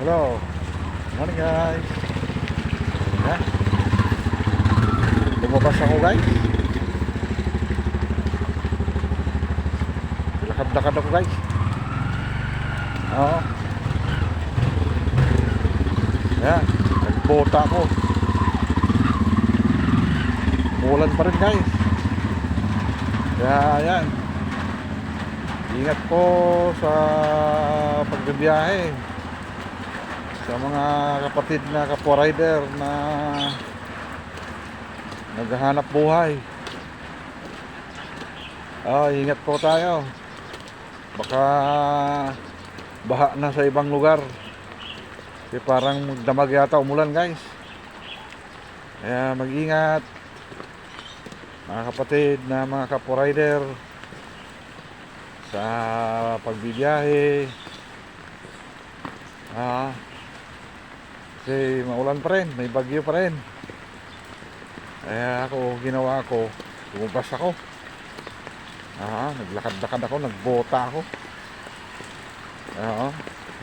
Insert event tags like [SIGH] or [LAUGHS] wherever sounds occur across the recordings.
Hello. Morning guys. Yan. Lumabas ako guys. Lakad-lakad ako guys. Oo. Yan. Nagbota ako. Umulan pa rin guys. Kaya yan. Ingat po sa pagbibiyahe sa mga kapatid na kapwa rider na naghahanap buhay. Ah, ingat po tayo. Baka baha na sa ibang lugar. Kasi parang magdamag yata umulan guys. Kaya mag-ingat mga kapatid na mga kapwa rider sa pagbibiyahe. Ah, kasi maulan pa rin, may bagyo pa rin. Kaya ako, ginawa ko, lumabas ako. Ah, naglakad-lakad ako, nagbota ako. Oo,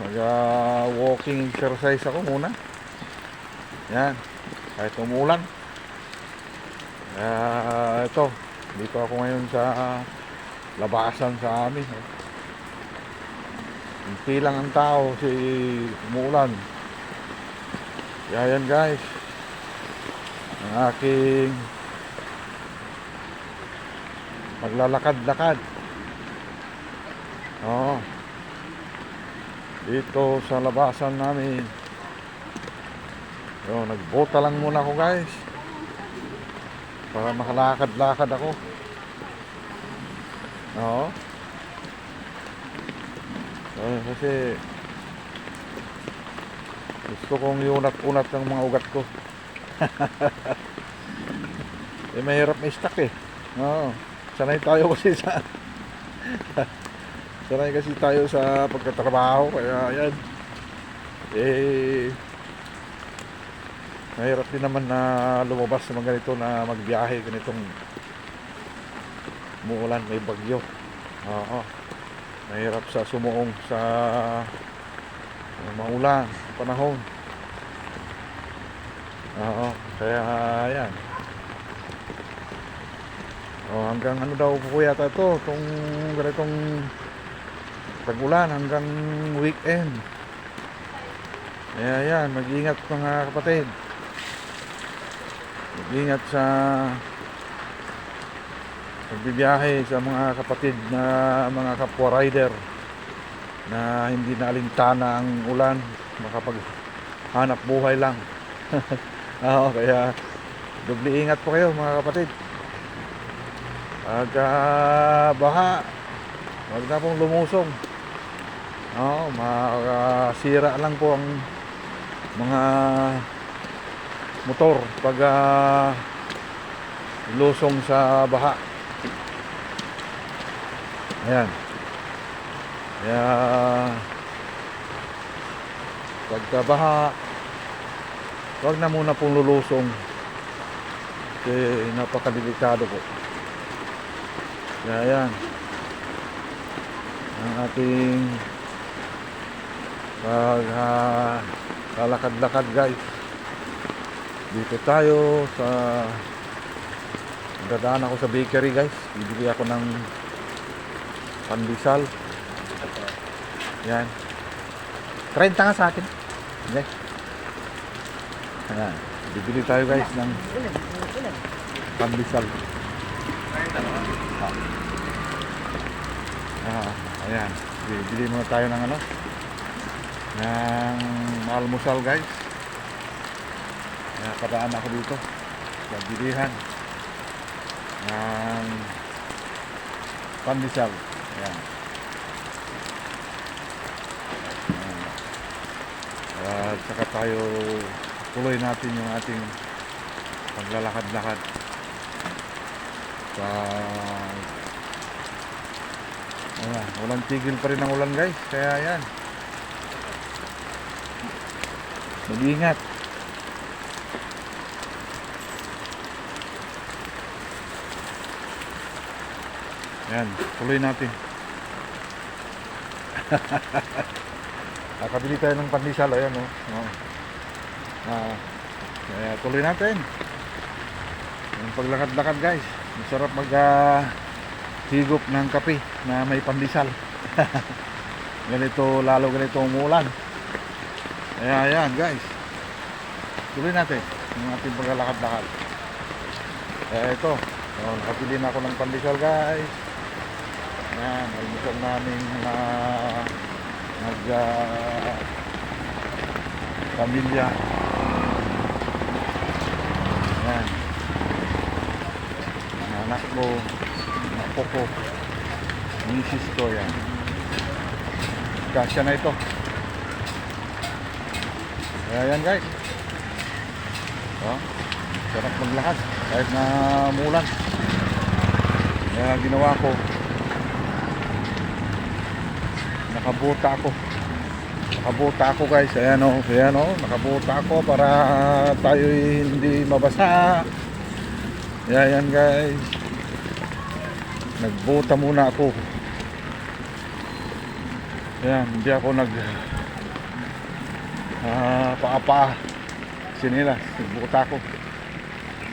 nag-walking exercise ako muna. Yan, kahit umulan. Kaya ito, dito ako ngayon sa labasan sa amin. Hindi lang ang tao si umuulan. Kaya yan guys. Ang aking maglalakad-lakad. Oo. Dito sa labasan namin. Yo, nagbota lang muna ako guys. Para makalakad-lakad ako. Oo. Eh, kasi gusto kong iunat-unat ng mga ugat ko. [LAUGHS] eh mahirap may stock eh. Oo. Sanay tayo [LAUGHS] kasi sa Sanay kasi tayo sa pagtatrabaho kaya yan. Eh mahirap din naman na lumabas sa mga ganito na magbiyahe ganitong umuulan may bagyo. Oo. Mahirap sa sumuong sa maulan panahon. Oo, kaya yan. Oh, hanggang ano daw po yata ito, itong ganitong tag-ulan hanggang weekend. Kaya yan, mag-ingat mga kapatid. Mag-ingat sa pagbibiyahe sa mga kapatid na mga kapwa rider na hindi na alintana ang ulan. Makapag hanap buhay lang. [LAUGHS] Oo, kaya doble ingat po kayo mga kapatid. Pag ah, baha wag na pong lumusong. Oo, makasira lang po ang mga motor pag ah, lusong sa baha. Ayan kaya pagka baha wag na muna pong lulusong. Kasi napakadelikado po. Kaya yan ang ating pag ah, lalakad-lakad guys. Dito tayo sa dadaan ako sa bakery guys. Bibili ako ng pandesal yan 30 nga sa akin okay. Ayan. Bibili tayo guys ng pandesal. Ah, ayan. Bibili muna tayo ng ano? Ng almusal guys. Kaya padaan ako dito. Sa bilihan. Ng pandesal. Ayan. At saka tayo tuloy natin yung ating paglalakad-lakad. Sa Ayan, walang tigil pa rin ang ulan guys. Kaya yan. Mag-ingat. Yan tuloy natin [LAUGHS] Nakabili tayo ng pandesal, ayan o. Oh. Ah, kaya tuloy natin. Yung paglakad-lakad guys. Masarap mag ah, higop ng kape na may pandesal. [LAUGHS] ganito, lalo ganito umulan. Kaya ayan guys. Tuloy natin yung ating paglalakad-lakad. Kaya ito, oh, nakabili na ako ng pandesal guys. Yan, almusal namin na ah, pamilya. Yan. Mga anak ko, apo ko, misis ko yan. Kasya na ito. Kaya yan guys. Oh, sarap maglakad kahit na mulan. Kaya ginawa ko, nakabuta ako. Nakabuta ako guys. Ayan o, ayan o, nakabuta ako para tayo hindi mabasa. Kaya yan guys. Nagbuta muna ako. Ayan, hindi ako nag ah, paa-paa. Sinilas, nagbuta ako.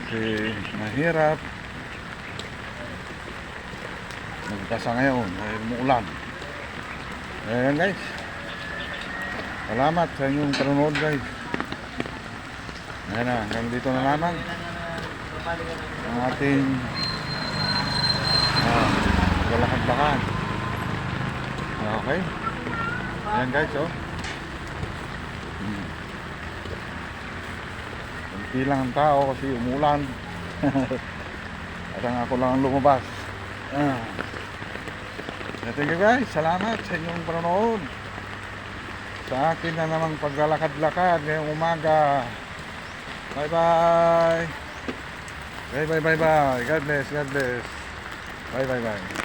Kasi mahirap. Nagkasa ngayon dahil muulan. Ayan guys. Salamat sa inyong panonood guys. Ayan na, hanggang dito na lamang ang ating ah, galakad-lakad. Okay. Ayan guys, oh. Hmm. Kunti lang ang tao kasi umulan. [LAUGHS] At ang ako lang ang lumabas. Ah. Thank you guys. Salamat sa inyong panonood. Sa akin na namang paglalakad-lakad ngayong umaga. Bye bye. Bye bye bye bye. God bless. God bless. Bye bye bye.